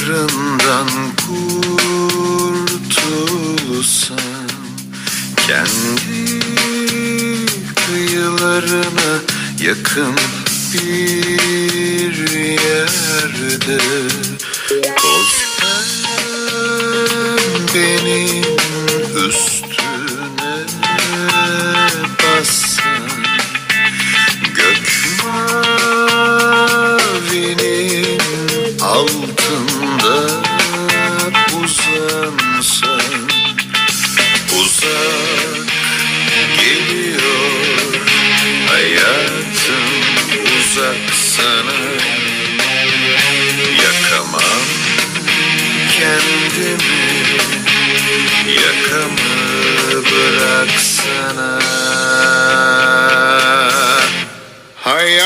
acılarından kurtulsan Kendi kıyılarına yakın bir yerde Toz benim üstüm. Altında uzansan Uzak geliyor hayatım uzak sana. Yakamam kendimi yakamı bıraksana